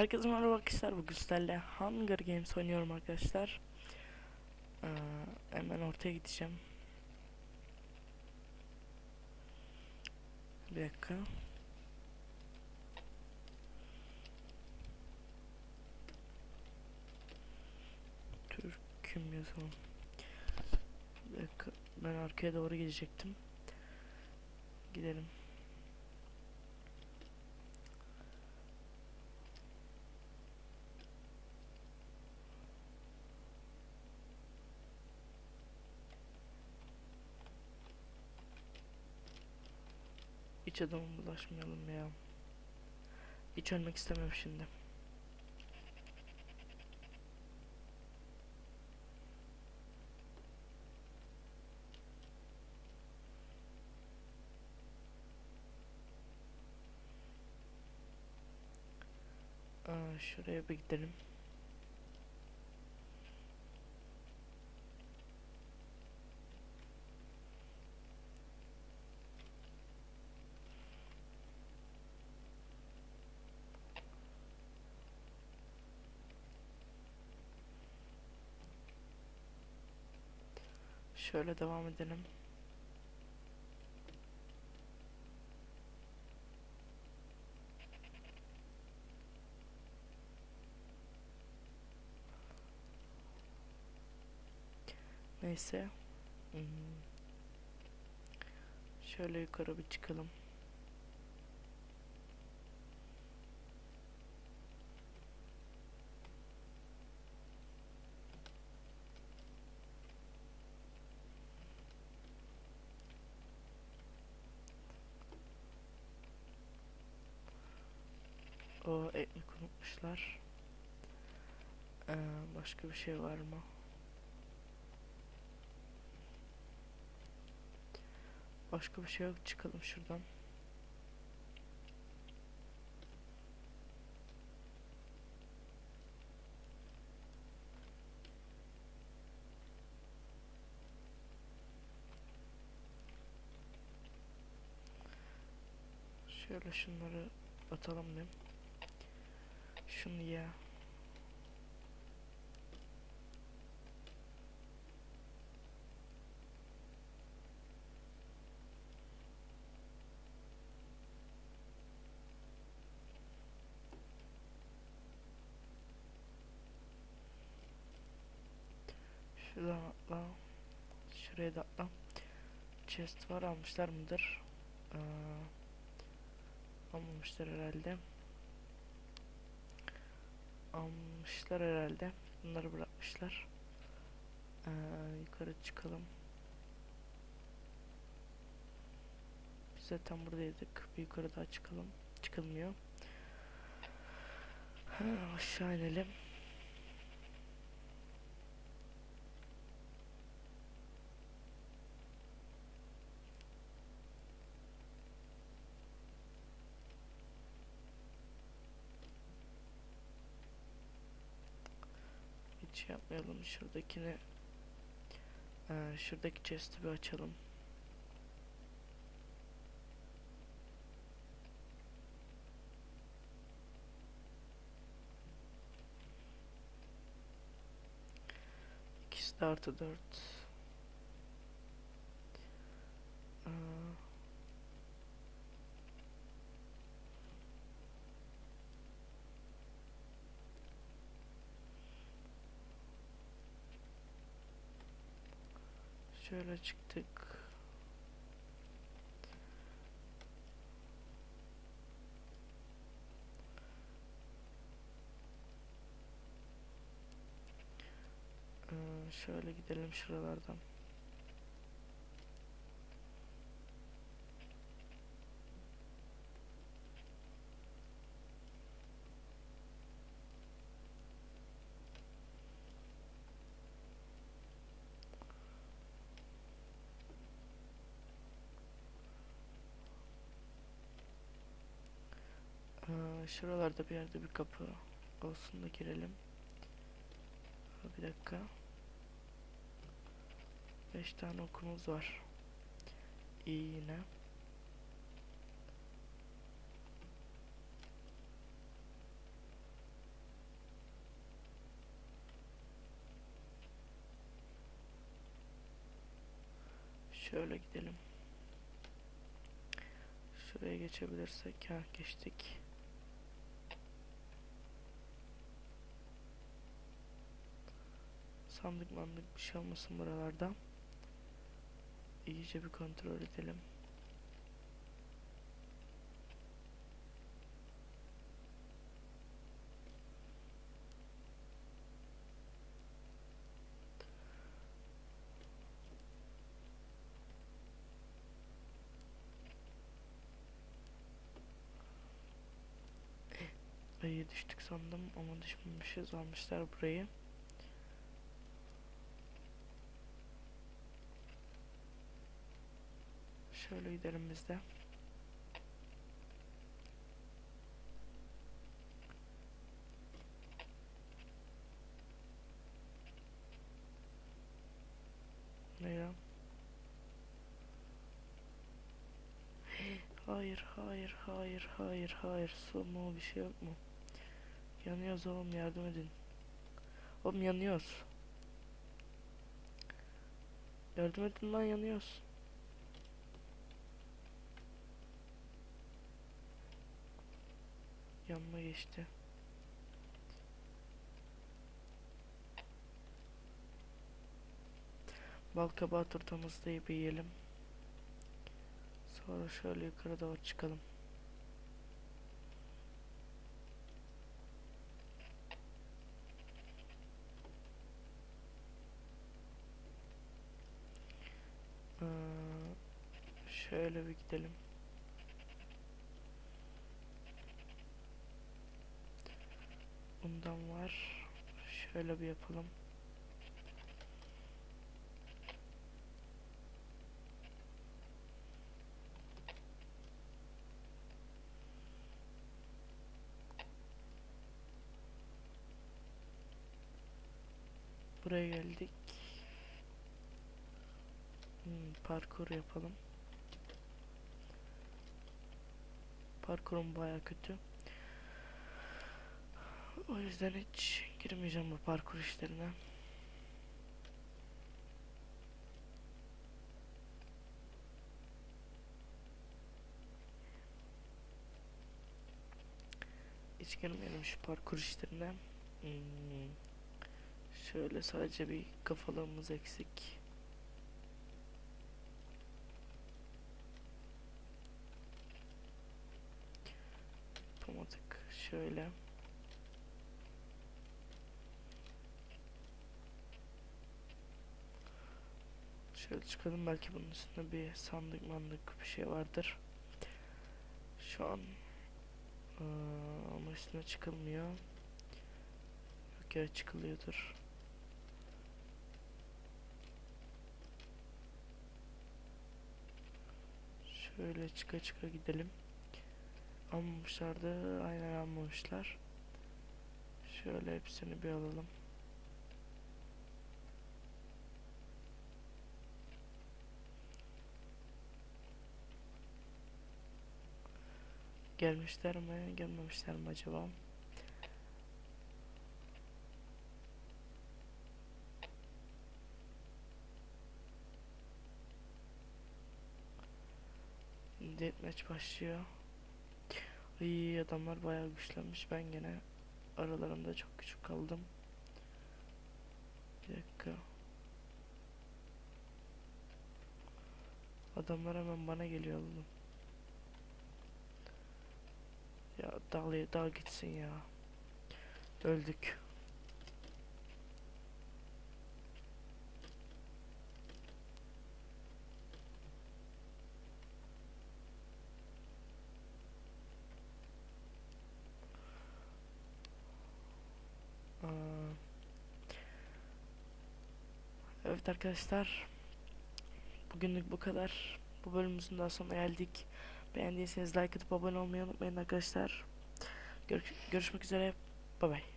Herkese merhaba arkadaşlar. Bugün sizlerle Hunger Games oynuyorum arkadaşlar. Ee, hemen ortaya gideceğim. Bir dakika. Türk'üm yazalım. Bir dakika. Ben arkaya doğru gidecektim. Gidelim. Hiç adama bulaşmayalım ya. Hiç ölmek istemem şimdi. Aa, şuraya bir gidelim. Şöyle devam edelim. Neyse. Hmm. Şöyle yukarı bir çıkalım. O ekmek unutmuşlar. Ee, başka bir şey var mı? Başka bir şey yok. Çıkalım şuradan. Şöyle şunları atalım diyeyim. Şunu ya. Şuradan atla. Şuraya da atla. Chest var almışlar mıdır? Ee, almamışlar herhalde. Almışlar herhalde. Bunları bırakmışlar. Ee, yukarı çıkalım. Biz zaten buradaydık. Bir yukarı daha çıkalım. Çıkılmıyor. Ha, aşağı inelim. Hiç yapmayalım. Şuradakini ee, şuradaki chest'i bir açalım. İkisi de artı dört. Aa, Şöyle çıktık. Ee, şöyle gidelim şuralardan. şuralarda bir yerde bir kapı olsun da girelim. Bir dakika. 5 tane okumuz var. İyi yine. Şöyle gidelim. Şuraya geçebilirsek ha geçtik. Sandık mandık bir şey olmasın buralarda. İyice bir kontrol edelim. Ayı düştük sandım ama düşmemişiz almışlar burayı. Şöyle gidelim biz de. Hayır, hayır, hayır, hayır, hayır. Su mu bir şey yok mu? Yanıyoruz oğlum yardım edin. Oğlum yanıyoruz. Yardım edin lan yanıyoruz. Yanma geçti. Bal kabağı turtamızı da yiyip yiyelim. Sonra şöyle yukarı doğru çıkalım. Ee, şöyle bir gidelim. Bundan var. Şöyle bir yapalım. Buraya geldik. Hmm, parkur yapalım. Parkurum baya kötü. O yüzden hiç girmeyeceğim bu parkur işlerine. Hiç girmeyelim şu parkur işlerine. Hmm. Şöyle sadece bir kafalığımız eksik. Yapamadık. Şöyle. Şöyle çıkalım belki bunun üstünde bir sandık mandık bir şey vardır. Şu an ıı, ama üstüne çıkılmıyor. Yok ya çıkılıyordur. Şöyle çıka çıka gidelim. Almamışlardı. Aynen almamışlar. Şöyle hepsini bir alalım. Gelmişler mi? Gelmemişler mi acaba? Deathmatch başlıyor. İyi adamlar bayağı güçlenmiş. Ben gene aralarında çok küçük kaldım. Bir dakika. Adamlar hemen bana geliyor oğlum. Ya dal, dal gitsin ya. Öldük. Aa. Evet arkadaşlar. Bugünlük bu kadar. Bu bölümümüzün daha sonuna geldik. Beğendiyseniz like atıp abone olmayı unutmayın arkadaşlar. Görüş görüşmek üzere. Bay bay.